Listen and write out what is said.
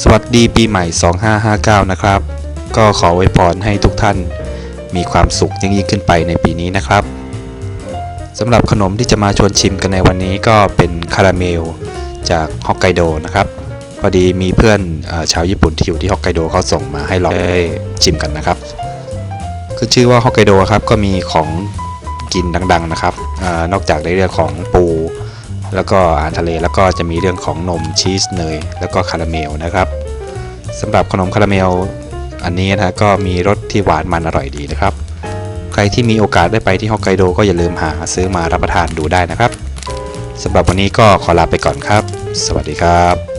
สวัสดีปีใหม่ 2559 นะครับ ก็ขอไว้พรให้ทุกท่านมีความสุขยิ่งยิ่งขึ้นไปในปีนี้นะครับสำหรับขนมที่จะมาชวนชิมกันในวันนี้ก็เป็นคาราเมลจากฮอกไกโดนะครับ พอดีมีเพื่อนอชาวญี่ปุ่นที่อยู่ที่ฮอกไกโดเขาส่งมาให้เราได้ชิมกันนะครับคือชื่อว่าฮอกไกโดครับก็มีของกินดังๆนะครับอนอกจากในเรื่องของปู แล้วก็อาหารทะเลแล้วก็จะมีเรื่องของนมชีสเนยแล้วก็คาราเมลนะครับสำหรับขนมคาราเมลอันนี้นะฮะก็มีรสที่หวานมันอร่อยดีนะครับ ใครที่มีโอกาสได้ไปที่ฮอกไกโดก็อย่าลืมหาซื้อมารับประทานดูได้นะครับสำหรับวันนี้ก็ขอลาไปก่อนครับ สวัสดีครับ